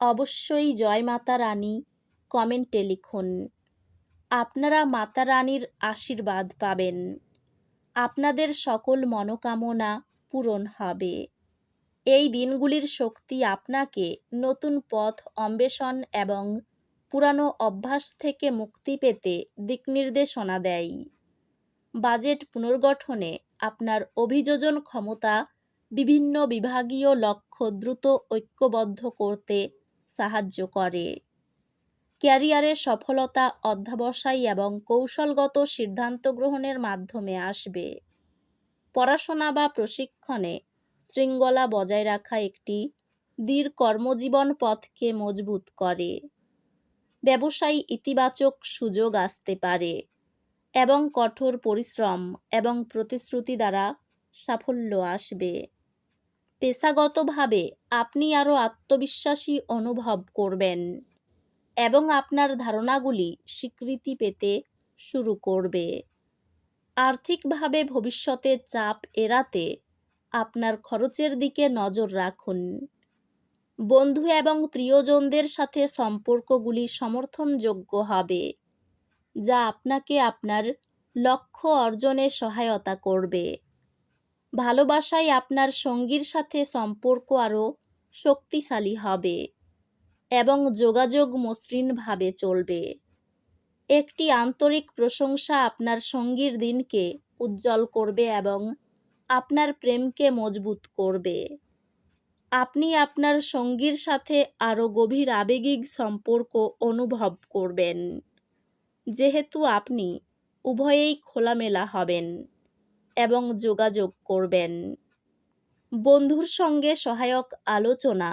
অবশ্যই জয় মাতা রানী কমেন্টে লিখুন। আপনারা মাতা রানীর আশীর্বাদ পাবেন। আপনাদের সকল মনোকামনা পূরণ হবে। এই দিনগুলির শক্তি আপনাকে নতুন পথ অন্বেষণ এবং পুরানো অভ্যাস থেকে মুক্তি পেতে দিকনির্দেশনা দেয়। বাজেট পুনর্গঠনে আপনার অভিযোজন ক্ষমতা বিভিন্ন বিভাগীয় লক্ষ্য দ্রুত ঐক্যবদ্ধ করতে সাহায্য করে। ক্যারিয়ারে সফলতা অধ্যাবসায় এবং কৌশলগত সিদ্ধান্ত গ্রহণের মাধ্যমে আসবে। পড়াশোনা বা প্রশিক্ষণে শৃঙ্খলা বজায় রাখা একটি দীর্ঘ কর্মজীবন পথকে মজবুত করে। ব্যবসায়ী ইতিবাচক সুযোগ আসতে পারে এবং কঠোর পরিশ্রম এবং প্রতিশ্রুতি দ্বারা সাফল্য আসবে। পেশাগতভাবে আপনি আরও আত্মবিশ্বাসী অনুভব করবেন এবং আপনার ধারণাগুলি স্বীকৃতি পেতে শুরু করবে। আর্থিকভাবে ভবিষ্যতের চাপ এড়াতে আপনার খরচের দিকে নজর রাখুন। বন্ধু এবং প্রিয়জনদের সাথে সম্পর্কগুলি সমর্থনযোগ্য হবে, যা আপনাকে আপনার লক্ষ্য অর্জনে সহায়তা করবে। ভালোবাসায় আপনার সঙ্গীর সাথে সম্পর্ক আরও শক্তিশালী হবে এবং যোগাযোগ মসৃণভাবে চলবে। একটি আন্তরিক প্রশংসা আপনার সঙ্গীর দিনকে উজ্জ্বল করবে এবং আপনার প্রেমকে মজবুত করবে। আপনি আপনার সঙ্গীর সাথে আরও গভীর আবেগিক সম্পর্ক অনুভব করবেন। যেহেতু আপনি উভয়েই খোলামেলা হবেন। এবং যোগাযোগ করবেন। বন্ধুর সঙ্গে সহায়ক আলোচনা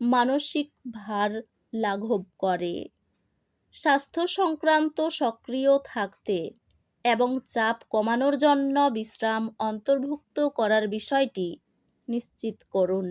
মানসিক ভার লাঘব করে। স্বাস্থ্য সংক্রান্ত সক্রিয় থাকতে এবং চাপ কমানোর জন্য বিশ্রাম অন্তর্ভুক্ত করার বিষয়টি নিশ্চিত করুন।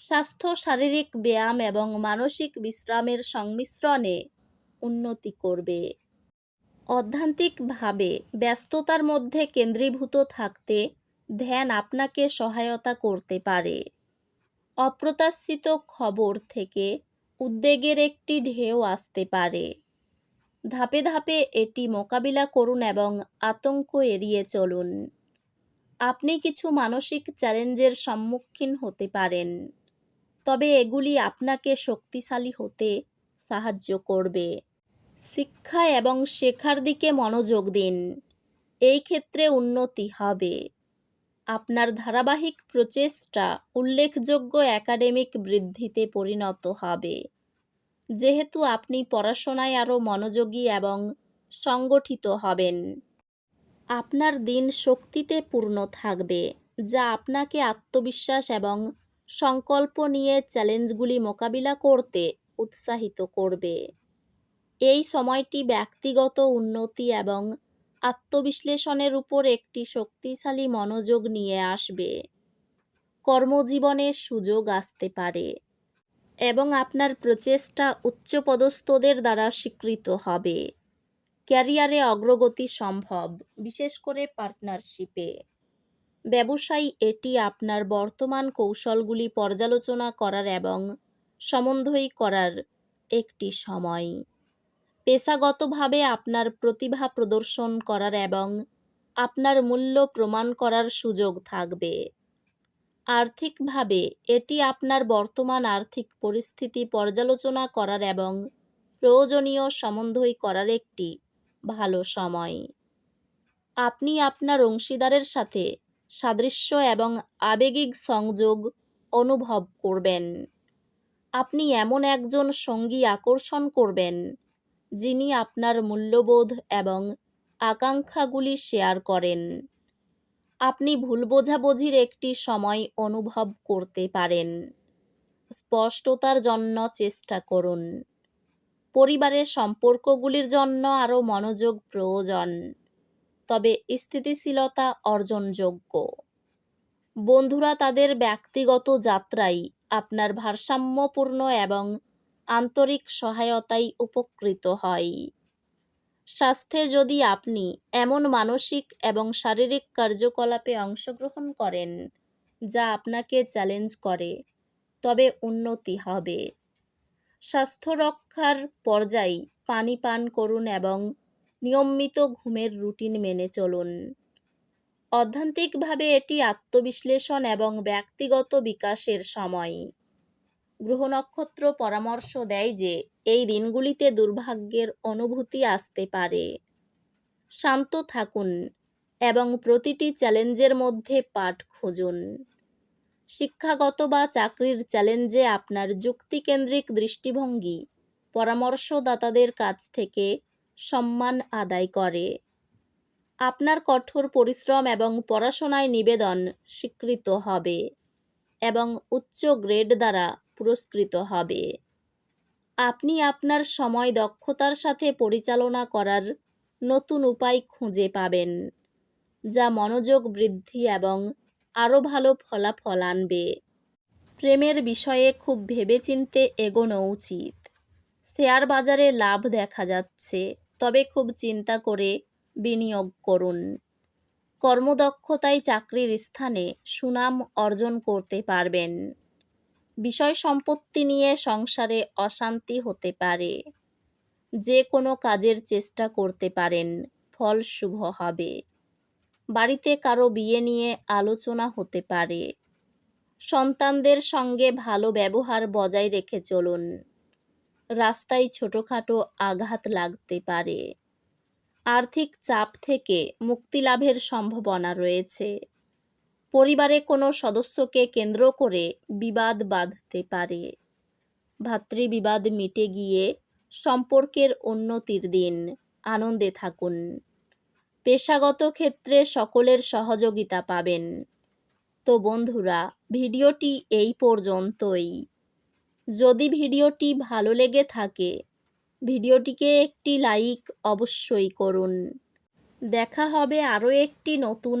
স্বাস্থ্য, শারীরিক ব্যায়াম এবং মানসিক বিশ্রামের সংমিশ্রণে উন্নতি করবে। অধ্যান্তিকভাবে ব্যস্ততার মধ্যে কেন্দ্রীভূত থাকতে ধ্যান আপনাকে সহায়তা করতে পারে। অপ্রত্যাশিত খবর থেকে উদ্বেগের একটি ঢেউ আসতে পারে। ধাপে ধাপে এটি মোকাবিলা করুন এবং আতঙ্ক এড়িয়ে চলুন। আপনি কিছু মানসিক চ্যালেঞ্জের সম্মুখীন হতে পারেন, তবে এগুলি আপনাকে শক্তিশালী হতে সাহায্য করবে। শিক্ষা এবং শেখার দিকে মনোযোগ দিন। এই ক্ষেত্রে উন্নতি হবে। আপনার ধারাবাহিক প্রচেষ্টা উল্লেখযোগ্য একাডেমিক বৃদ্ধিতে পরিণত হবে। যেহেতু আপনি পড়াশোনায় আরও মনোযোগী এবং সংগঠিত হবেন। আপনার দিন শক্তিতে পূর্ণ থাকবে, যা আপনাকে আত্মবিশ্বাস এবং সংকল্প নিয়ে চ্যালেঞ্জগুলি মোকাবিলা করতে উৎসাহিত করবে। এই সময়টি ব্যক্তিগত উন্নতি এবং আত্মবিশ্লেষণের উপর একটি শক্তিশালী মনোযোগ নিয়ে আসবে। কর্মজীবনের সুযোগ আসতে পারে এবং আপনার প্রচেষ্টা উচ্চপদস্থদের দ্বারা স্বীকৃত হবে। ক্যারিয়ারে অগ্রগতি সম্ভব, বিশেষ করে পার্টনারশিপে। ব্যবসায়ী, এটি আপনার বর্তমান কৌশলগুলি পর্যালোচনা করার এবং সমন্বয় করার একটি সময়। পেশাগতভাবে আপনার প্রতিভা প্রদর্শন করার এবং আপনার মূল্য প্রমাণ করার সুযোগ থাকবে। আর্থিকভাবে, এটি আপনার বর্তমান আর্থিক পরিস্থিতি পর্যালোচনা করার এবং প্রয়োজনীয় সমন্বয় করার একটি ভালো সময়। আপনি আপনার অংশীদারের সাথে সাদৃশ্য এবং আবেগিক সংযোগ অনুভব করবেন। আপনি এমন একজন সঙ্গী আকর্ষণ করবেন যিনি আপনার মূল্যবোধ এবং আকাঙ্ক্ষাগুলি শেয়ার করেন। আপনি ভুল বোঝাবুঝির একটি সময় অনুভব করতে পারেন। স্পষ্টতার জন্য চেষ্টা করুন। পরিবারের সম্পর্কগুলির জন্য আরও মনোযোগ প্রয়োজন। তবে স্থিতিশীলতা অর্জনযোগ্য। বন্ধুরা, তাদের ব্যক্তিগত যাত্রায় আপনার ভারসাম্যপূর্ণ এবং আন্তরিক সহায়তায় উপকৃত হয়। স্বাস্থ্যে যদি আপনি এমন মানসিক এবং শারীরিক কার্যকলাপে অংশগ্রহণ করেন, যা আপনাকে চ্যালেঞ্জ করে, তবে উন্নতি হবে। স্বাস্থ্য রক্ষার পর্যায়ে পানি পান করুন এবং নিয়মিত ঘুমের রুটিন মেনে চলুন। অধ্যান্তিকভাবে এটি আত্মবিশ্লেষণ এবং ব্যক্তিগত বিকাশের সময়। গ্রহ নক্ষত্র পরামর্শ দেয় যে এই দিনগুলিতে দুর্ভাগ্যের অনুভূতি আসতে পারে। শান্ত থাকুন এবং প্রতিটি চ্যালেঞ্জের মধ্যে পাঠ খুঁজুন। শিক্ষাগত বা চাকরির চ্যালেঞ্জে আপনার যুক্তিকেন্দ্রিক দৃষ্টিভঙ্গি পরামর্শদাতাদের কাছ থেকে সম্মান আদায় করে। আপনার কঠোর পরিশ্রম এবং পড়াশোনায় নিবেদন স্বীকৃত হবে এবং উচ্চ গ্রেড দ্বারা পুরস্কৃত হবে। আপনি আপনার সময় দক্ষতার সাথে পরিচালনা করার নতুন উপায় খুঁজে পাবেন, যা মনোযোগ বৃদ্ধি এবং আরও ভালো ফলাফল আনবে। প্রেমের বিষয়ে খুব ভেবেচিন্তে এগোনো উচিত। শেয়ার বাজারে লাভ দেখা যাচ্ছে, তবে খুব চিন্তা করে বিনিয়োগ করুন। কর্মদক্ষতায় চাকরির স্থানে সুনাম অর্জন করতে পারবেন। বিষয় সম্পত্তি নিয়ে সংসারে অশান্তি হতে পারে। যে কোনো কাজের চেষ্টা করতে পারেন, ফল শুভ হবে। বাড়িতে কারও বিয়ে নিয়ে আলোচনা হতে পারে। সন্তানদের সঙ্গে ভালো ব্যবহার বজায় রেখে চলুন। রাস্তায় ছোটোখাটো আঘাত লাগতে পারে। আর্থিক চাপ থেকে মুক্তি লাভের সম্ভাবনা রয়েছে। পরিবারে কোনো সদস্যকে কেন্দ্র করে বিবাদ বাঁধতে পারে। ভাতৃবিবাদ মিটে গিয়ে সম্পর্কের উন্নতির দিন। আনন্দে থাকুন। পেশাগত ক্ষেত্রে সকলের সহযোগিতা পাবেন। তো বন্ধুরা, ভিডিওটি এই পর্যন্তই। যদি ভিডিওটি ভালো লেগে থাকে, ভিডিওটিকে একটি লাইক অবশ্যই করুন। দেখা হবে আরও একটি নতুন